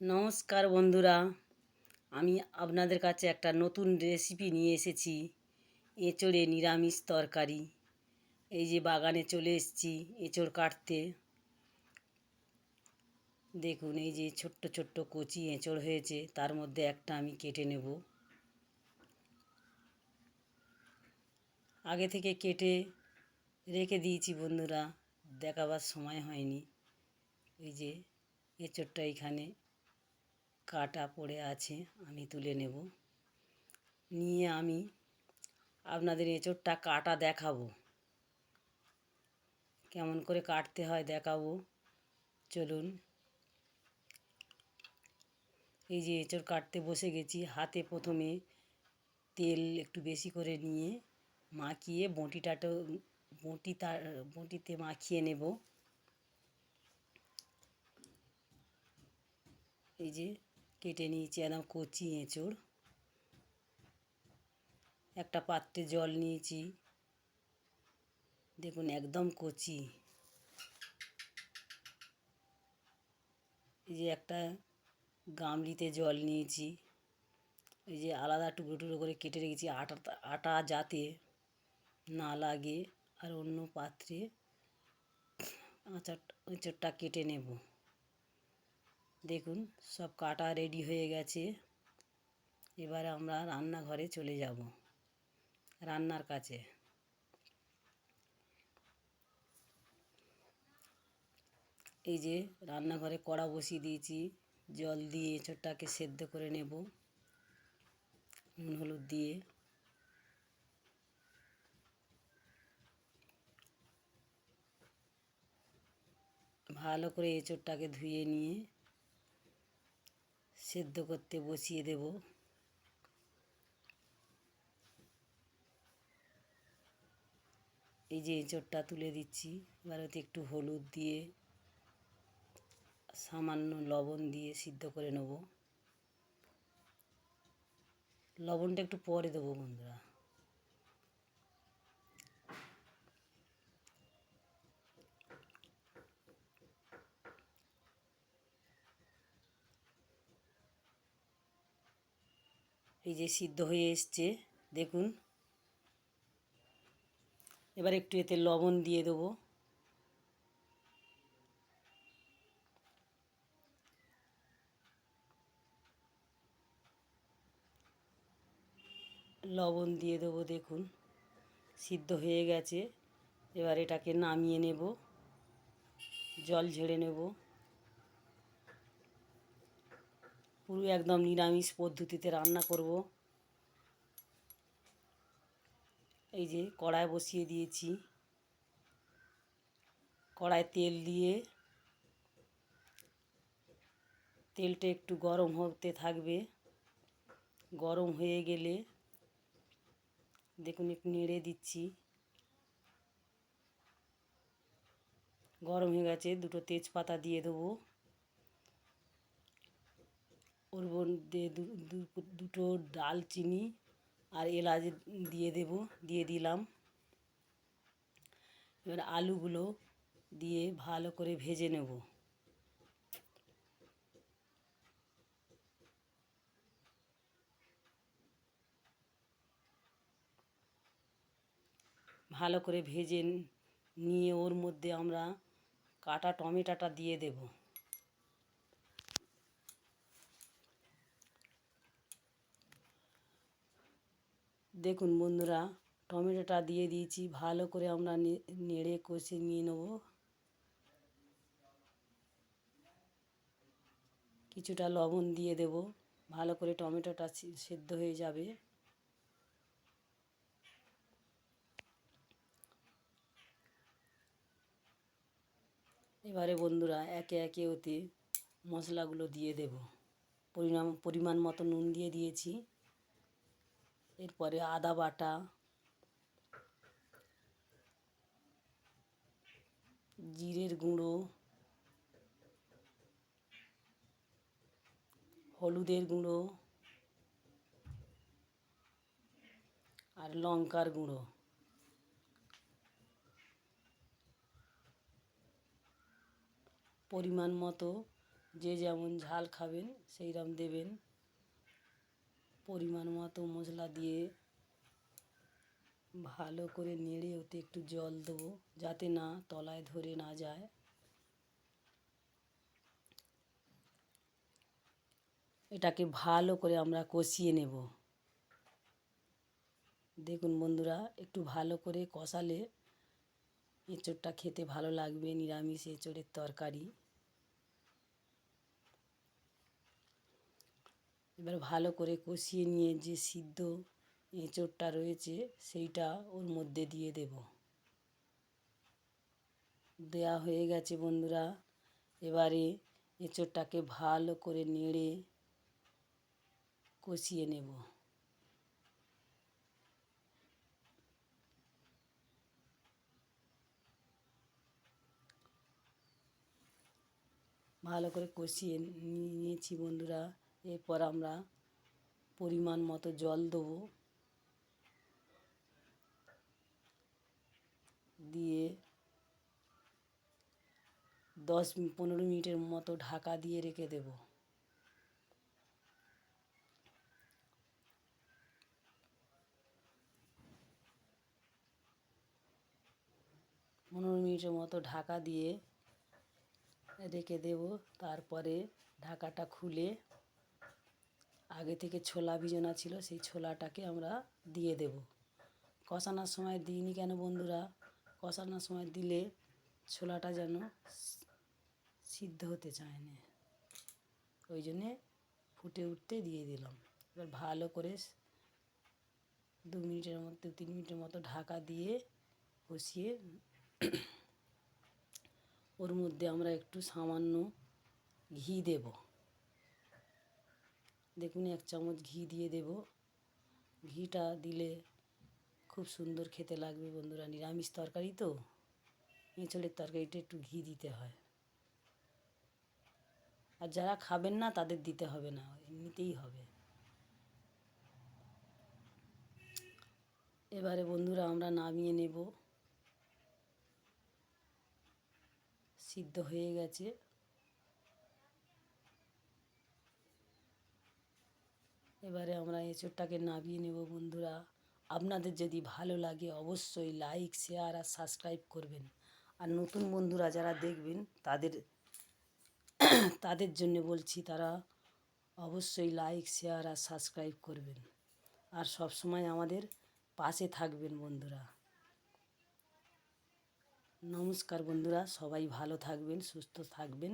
নমস্কার বন্ধুরা, আমি আপনাদের কাছে একটা নতুন রেসিপি নিয়ে এসেছি, এঁচড়ে নিরামিষ তরকারি। এই যে বাগানে চলে এসেছি এঁচড় কাটতে। দেখুন, এই যে ছোট্ট ছোট্ট কচি এঁচড় হয়েছে, তার মধ্যে একটা আমি কেটে নেব। আগে থেকে কেটে রেখে দিয়েছি বন্ধুরা, দেখাবার সময় হয়নি। এই যে এঁচড়টা এখানে কাটা পড়ে আছে, আমি তুলে নেব। নিয়ে আমি আপনাদের এঁচড়টা কাটা দেখাবো। কেমন করে কাটতে হয় দেখাবো। চলুন। এই যে এঁচড় কাটতে বসে গেছি, হাতে প্রথমে তেল একটু বেশি করে নিয়ে মাখিয়ে বঁটিটাটো বঁটি তার, বঁটিতে মাখিয়ে নেব। এই যে কেটে নিয়েছি একদম কচি এঁচড়। একটা পাত্রে জল নিয়েছি। দেখুন, একদম কচি। এই যে একটা গামলিতে জল নিয়েছি। এই যে আলাদা টুকরো টুকরো করে কেটে রেখেছি, আটা আটা যাতে না লাগে। আর অন্য পাত্রে আচার, এঁচড়টা কেটে নেব। দেখুন, সব কাটা রেডি হয়ে গেছে। এবারে আমরা রান্নাঘরে চলে যাব, রান্নার কাছে। এই যে রান্নাঘরে কড়া বসিয়ে দিয়েছি, জল দিয়ে এঁচড়টাকে সেদ্ধ করে নেব, নুন, হলুদ দিয়ে। ভালো করে এঁচড়টাকে ধুয়ে নিয়ে সেদ্ধ করতে বসিয়ে দেব। এই যে এঁচড়টা তুলে দিচ্ছি, এবার ওতে একটু হলুদ দিয়ে সামান্য লবণ দিয়ে সিদ্ধ করে নেব। লবণটা একটু পরে দেবো বন্ধুরা। এই যে সিদ্ধ হয়ে এসছে, দেখুন। এবার একটু এতে লবণ দিয়ে দেবো। লবণ দিয়ে দেবো, দেখুন। সিদ্ধ হয়ে গেছে। এবার এটাকে নামিয়ে নেব। জল ঝেড়ে নেব। পুরো একদম নিরামিষ পদ্ধতিতে রান্না করব। এই যে কড়ায় বসিয়ে দিয়েছি। কড়ায় তেল দিয়ে তেলটা একটু গরম হতে থাকবে। গরম হয়ে গেলে দেখুন একটু নেড়ে দিচ্ছি। গরম হয়ে গেছে, দুটো তেজপাতা দিয়ে দেবো। ওর মধ্যে দুটো ডালচিনি আর এলাচ দিয়ে দেব, দিয়ে দিলাম। এবার আলুগুলো দিয়ে ভালো করে ভেজে নেব। ভালো করে ভেজে নিয়ে ওর মধ্যে আমরা কাটা টমেটোটা দিয়ে দেব। দেখুন বন্ধুরা, টমেটোটা দিয়ে দিয়েছি, ভালো করে আমরা নেড়ে কষে নিয়ে নেব। কিছুটা লবণ দিয়ে দেব, ভালো করে টমেটোটা সেদ্ধ হয়ে যাবে। এবারে বন্ধুরা, একে একে ওতে মশলাগুলো দিয়ে দেব। পরিমাণ পরিমাণ মতো নুন দিয়ে দিয়েছি। এরপরে আদা বাটা, জিরের গুঁড়ো, হলুদের গুঁড়ো আর লঙ্কার গুঁড়ো। পরিমাণ মতো যে যেমন ঝাল খাবেন সেই রকম দেবেন। পরিমাণ মতো মশলা দিয়ে ভালো করে নেড়ে ওতে একটু জল দেবো, যাতে না তলায় ধরে না যায়। এটাকে ভালো করে আমরা কষিয়ে নেব। দেখুন বন্ধুরা, একটু ভালো করে কষালে এঁচোড়টা খেতে ভালো লাগবে, নিরামিষ এঁচোড়ের তরকারি। এবার ভালো করে কষিয়ে নিয়ে যে সিদ্ধ এঁচোড়টা রয়েছে, সেইটা ওর মধ্যে দিয়ে দেব। দেয়া হয়ে গেছে বন্ধুরা। এবারে এঁচোড়টাকে ভালো করে নেড়ে কষিয়ে নেব। ভালো করে কষিয়ে নিয়েছি বন্ধুরা। এরপর আমরা পরিমাণ মতো জল দেবো। দিয়ে দশ পনেরো মিনিটের মতো ঢাকা দিয়ে রেখে দেব। পনেরো মিনিটের মতো ঢাকা দিয়ে রেখে দেব। তারপরে ঢাকাটা খুলে আগে থেকে ছোলা ভিজানো ছিল, সেই ছোলাটাকে আমরা দিয়ে দেব। কষানোর সময় দিইনি কেন বন্ধুরা? কষানোর সময় দিলে ছোলাটা যেন সিদ্ধ হতে চায় না। ওই জন্যে ফুটে উঠতে দিয়ে দিলাম। এবার ভালো করে দু মিনিটের মতো তিন মিনিটের মতো ঢাকা দিয়ে কষিয়ে ওর মধ্যে আমরা একটু সামান্য ঘি দেব। দেখুন, এক চামচ ঘি দিয়ে দেব। ঘিটা দিলে খুব সুন্দর খেতে লাগবে বন্ধুরা, নিরামিষ তরকারি তো। এঁচড়ের তরকারিটা একটু ঘি দিতে হয়। আর যারা খাবেন না, তাদের দিতে হবে না, এমনিতেই হবে। এবারে বন্ধুরা, আমরা নামিয়ে নেব। সিদ্ধ হয়ে গেছে। এবারে আমরা এঁচোড়টাকে নামিয়ে নেব বন্ধুরা। আপনাদের যদি ভালো লাগে অবশ্যই লাইক শেয়ার আর সাবস্ক্রাইব করবেন। আর নতুন বন্ধুরা যারা দেখবেন, তাদের তাদের জন্য বলছি তারা অবশ্যই লাইক শেয়ার আর সাবস্ক্রাইব করবেন। আর সব সময় আমাদের পাশে থাকবেন বন্ধুরা। নমস্কার বন্ধুরা, সবাই ভালো থাকবেন, সুস্থ থাকবেন।